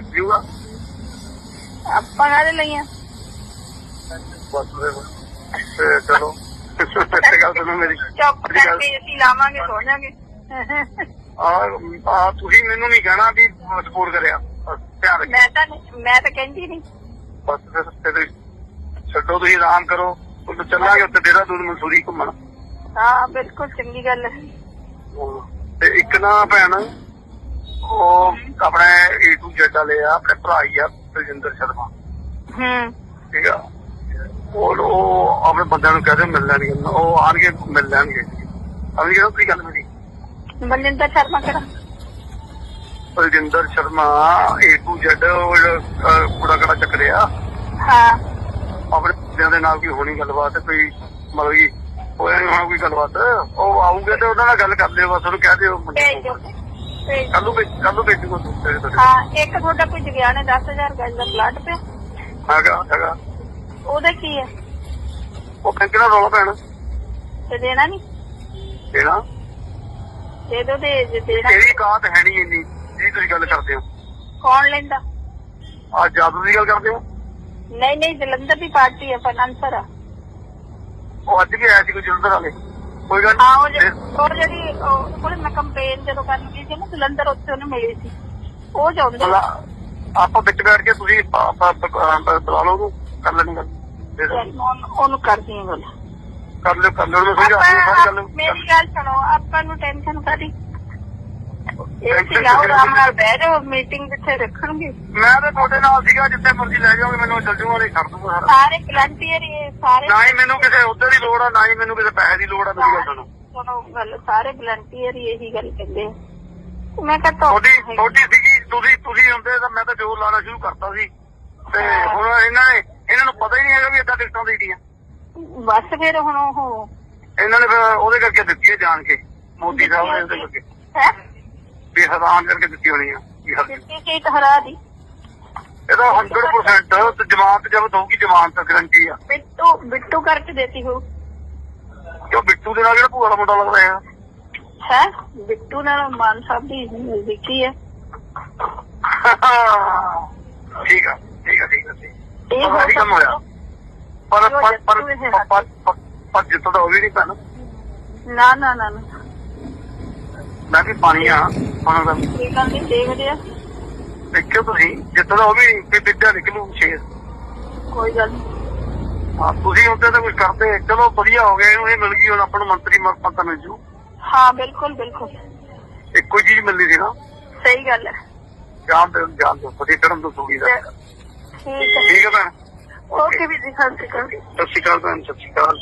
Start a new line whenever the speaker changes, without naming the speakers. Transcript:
ਜੂਗਾ
ਆਪਾਂ ਕਾਹਦੇ ਲਈ ਆ?
ਬਸ ਫਿਰ ਤੇ ਚਲੋ ਤੇ ਗੱਲ ਸੁਣੋ ਮੇਰੀ।
ਚੁੱਪ ਕਰਕੇ ਅਸੀਂ ਲਾਵਾਂਗੇ ਸੋ ਜਾਾਂਗੇ
ਆ ਆ ਤੁਸੀਂ ਮੈਨੂੰ ਨਹੀਂ ਕਹਿਣਾ ਵੀ ਸਪੋਰਟ ਕਰਿਆ। ਬਸ ਧਿਆਨ ਰੱਖਿਓ।
ਮੈਂ ਤਾਂ ਨਹੀਂ- ਮੈਂ ਤਾਂ ਕਹਿੰਦੀ ਨਹੀਂ।
ਬਸ ਫਿਰ ਤੇ ਛੱਡੋ ਤੁਸੀਂ ਆਰਾਮ ਕਰੋ। ਉਹ ਚੱਲਾਂਗੇ ਉੱਤੇ ਦੇਹਰਾਦੂਨ ਮਨਸੂਰੀ ਘੁੰਮਣ।
ਹਾਂ ਬਿਲਕੁਲ ਚੰਗੀ ਗੱਲ ਹੈ।
ਤੇ ਇੱਕ ਨਾ ਭੈਣ ਉਹ ਆਪਣੇ ਏ ਟੂ ਜੈਡ ਵਾਲੇ ਆ ਆਪਣੇ ਭਰਾ ਹੀ ਆ ਬਲਜਿੰਦਰ ਸ਼ਰਮਾ।
ਹੂੰ।
ਠੀਕ ਆ? ਉਹ ਉਹ ਆਪਣੇ ਬੰਦਿਆਂ ਨੂੰ ਕਹਦੇ ਮਿਲ ਲੈਣਗੇ। ਉਹ ਆਣਗੇ ਮਿਲ ਲੈਣਗੇ। ਅਭੀ ਕਿਹੜਾ ਕੀ ਗੱਲ ਮੇਰੀ।
ਬਲਜਿੰਦਰ ਸ਼ਰਮਾ ਕਿਹੜਾ?
Baljinder Sharma A to Z ਉਹ ਜਿਹੜਾ, ਅਹ, ਕੂੜਾ ਕੜਾ ਚੱਕਰਿਆ
ਹਾਂ।
ਆਪਣੇ ਬੰਦਿਆਂ ਦੇ ਨਾਲ ਕੋਈ ਹੋਣੀ ਗੱਲਬਾਤ ਕੋਈ ਮਤਲਬ ਕਿ ਹੋਇਆ ਨਹੀਂ ਹੋਣਾ ਕੋਈ ਗੱਲਬਾਤ ਉਹ ਆਉਂਗੇ ਤੇ ਉਹਨਾਂ ਨਾਲ ਗੱਲ ਕਰ ਲਿਓ ਬਸ ਉਹਨੂੰ ਕਹਿ ਦਿਓ। ਕੱਲੂ ਕੱਲੂ ਤੂੰ ਤੇਰੇ ਤੋਂ।
ਹਾਂ ਇੱਕ ਤੁਹਾਡਾ ਭੁੱਜ ਗਿਆ ਨੇ 10000 ਗਜ ਦਾ ਪਲਾਟ ਪਿਆ।
ਹੈਗਾ ਹੈਗਾ।
ਉਹਦਾ ਕੀ ਹੈ?
ਉਹ ਬੈਂਕ ਨਾਲ ਰੌਲਾ ਪੈਣਾ?
ਤੇ ਦੇਣਾ ਨਹੀਂ
ਦੇਣਾ?
ਦੇ ਦੋ ਦੇ ਜੇ ਦੇਣਾ।
ਇਹਦੀ ਕਾਤ ਹੈ ਨਹੀਂ ਇੰਨੀ ਜਿਹੜੀ ਤੁਸੀਂ ਗੱਲ ਕਰਦੇ ਹੋ।
ਕੌਣ ਲੈਂਦਾ?
ਆ ਜਾਦੂ ਦੀ ਗੱਲ ਕਰਦੇ ਹੋ?
ਨਹੀਂ ਨਹੀਂ ਜਲੰਧਰ ਦੀ ਪਾਰਟੀ ਹੈ ਫਾਈਨਾਂਸਰ ਆ
ਉਹ ਅੱਜ ਵੀ ਆਇਆ ਸੀ ਕੋਈ ਜਲੰਧਰ ਵਾਲੇ? ਕੋਈ ਗੱਲ
ਹਾਂ ਉਹ
ਨਹੀਂ।
ਉਹ ਜਿਹੜੀ ਉਹ ਕੋਲ ਮੈਂ ਕੰਪੇਨ ਜਦੋਂ ਕਰਨ ਗਈ ਸੀ ਨਾ ਜਲੰਧਰ ਉੱਥੇ ਉਹਨੂੰ ਮਿਲੀ ਸੀ। ਉਹ ਚਾਹੁੰਦੇ
ਭਲਾ ਆਪਾਂ ਵਿੱਚ ਬੈਠ ਕੇ ਤੁਸੀਂ ਪ- ਪ- ਪ- ਪ- ਬੁਲਾ ਲਓ ਉਹਨੂੰ ਕਰ ਲੈਣੀ ਗੱਲ। ਦੇ ਦਿਓ।
ਉਹਨੂੰ ਉਹਨੂੰ ਕਰਦੀ ਹਾਂ ਗੱਲ।
ਕਰ ਲਿਓ ਕਰ ਲਿਓ ਉਹਨੂੰ ਸਮਝਾ ਦਿਓ ਸਾਰੀ ਗੱਲ
ਆਪਾਂ ਮੇਰੀ ਗੱਲ ਸੁਣੋ ਆਪਾਂ ਨੂੰ ਟੈਨਸ਼ਨ ਕਾਦੀ ਇਹ
Tension
ਸੀ ਆਓ ਆਰਾਮ ਨਾਲ ਬਹਿ ਜਾਓ ਮੀਟਿੰਗ ਜਿੱਥੇ ਰੱਖਣਗੇ।
ਮੈਂ ਤਾਂ ਤੁਹਾਡੇ ਨਾਲ ਸੀਗਾ ਜਿੱਥੇ ਮਰਜ਼ੀ ਲੈ ਜਾਓਗੇ ਮੈਨੂੰ ਜੂਗਾ ਨਹੀਂ ਕਰ ਦੂੰਗਾ ਸਾਰਾ।
ਸਾਰੇ ਵਲੰਟੀਅਰ ਹੀ ਸਾਰੇ
ਨਾ ਹੀ ਮੈਨੂੰ ਕਿਸੇ ਉੱਧਰ ਦੀ ਲੋੜ ਆ ਨਾ ਹੀ ਮੈਨੂੰ ਕਿਸੇ ਪੈਸੇ ਦੀ ਲੋੜ ਆ ਮੇਰੀ ਗੱਲ ਸੁਣੋ।
ਸੁਣੋ ਗੱਲ ਸਾਰੇ ਵਲੰਟੀਅਰ ਹੀ ਇਹੀ ਗੱਲ ਕਹਿੰਦੇ ਆ। ਮੈਂ ਕਹਤਾ
ਤੁਹਾਡੀ ਤੁਹਾਡੀ ਸੀਗੀ ਤੁਸੀਂ ਤੁਸੀਂ ਹੁੰਦੇ ਤਾਂ ਮੈਂ ਤਾਂ ਜੋਰ ਲਾਣਾ ਸ਼ੁਰੂ ਕਰਤਾ ਸੀ। ਤੇ ਹੁਣ ਇਹਨਾਂ ਨੇ ਇਹਨਾਂ ਨੂੰ ਪਤਾ ਹੀ ਨਹੀਂ ਹੈਗਾ ਵੀ ਏਦਾਂ ਟਿਕਟਾਂ ਦੇਈਆਂ
ਬਸ ਫਿਰ ਹੁਣ ਉਹ
ਇਹਨਾਂ ਨੇ ਫਿਰ ਉਹਦੇ ਕਰਕੇ ਦਿੱਤੀ ਹੈ ਜਾਣ ਕੇ ਮੋਦੀ ਸਾਹਿਬ ਨੇ ਉਹਦੇ ਕਰਕੇ।
ਹੈ?
ਵੀ ਹੈਰਾਨ ਕਰਕੇ ਦਿੱਤੀ ਹੋਣੀ ਆ ਵੀ ਹਰ-
ਦਿੱਤੀ ਸੀਟ ਹਰਾ ਦੀ?
ਇਹਦਾ 100% ਤੇ ਜਮਾਨਤ ਜਬ ਹੋਊਗੀ ਜਮਾਨਤ ਗਰੰਟੀ ਆ।
ਬਿੱਟੂ ਬਿੱਟੂ ਕਰਕੇ ਦੇਤੀ ਹੋ
ਕਿਉਂ ਬਿੱਟੂ ਦੇ ਨਾਲ ਜਿਹੜਾ ਭੂਆ ਦਾ ਮੁੰਡਾ ਲੱਗਦਾ ਆ?
ਹੈ? ਬਿੱਟੂ ਨਾਲ ਮਾਨ ਸਾਹਿਬ ਦੀ ਨਜ਼ਦੀਕੀ ਹੈ
ਠੀਕ ਆ ਠੀਕ ਆ ਠੀਕ ਆ ਠੀਕ
ਇਹ
ਆ ਸਹੀ ਕੰਮ ਹੋਇਆ। ਪਰ ਪਰ ਪਰ ਪਰ- ਪਰ- ਪਰ- ਪਰ ਜਿੱਤੋਂ ਦਾ ਉਹ ਵੀ ਨਹੀਂ ਪੈਣਾ।
ਨਾ ਨਾ ਨਾ ਨਾ।
ਮੈਂ ਵੀ ਪਾਣੀ ਆ ਹੁਣ ਤਾਂ
ਇਹ ਨਹੀਂ ਦੇਖਦੇ ਆ।
ਦੇਖਿਓ ਤੁਸੀਂ ਜਿੱਤੋਂ ਦਾ ਉਹ ਵੀ ਵੀ ਵਿੱਦਿਆ ਨਿਕਲੂ ਛੇ।
ਕੋਈ ਗੱਲ
ਹਾਂ ਤੁਸੀਂ ਹੁੰਦੇ ਤਾਂ ਕੁਝ ਕਰਦੇ ਚਲੋ ਵਧੀਆ ਹੋ ਗਿਆ ਇਹਨੂੰ ਇਹ ਮਿਲ ਗਈ ਹੁਣ ਆਪਾਂ ਨੂੰ ਮੰਤਰੀ ਮਰਪਤਾ ਮਿਲ ਜੂ।
ਹਾਂ ਬਿਲਕੁਲ ਬਿਲਕੁਲ।
ਇੱਕੋ ਹੀ ਚੀਜ਼ ਮਿਲਦੀ ਸੀ ਨਾ।
ਸਹੀ ਗੱਲ ਹੈ।
ਜਾਣ ਦੇ ਜਾਣ ਦੋ ਵਧੀਆ ਚੜਨ ਤੋਂ ਸੂਗੀ ਦਾ।
ਠੀਕ ਹੈ।
ਠੀਕ ਹੈ ਭੈਣ।
ਓਕੇ ਵੀ ਜੀ ਸਤਿ ਸ਼੍ਰੀ ਅਕਾਲ।
ਸਤਿ ਸ਼੍ਰੀ ਅਕਾਲ ਭੈਣ ਸਤਿ ਸ਼੍ਰੀ ਅਕਾਲ।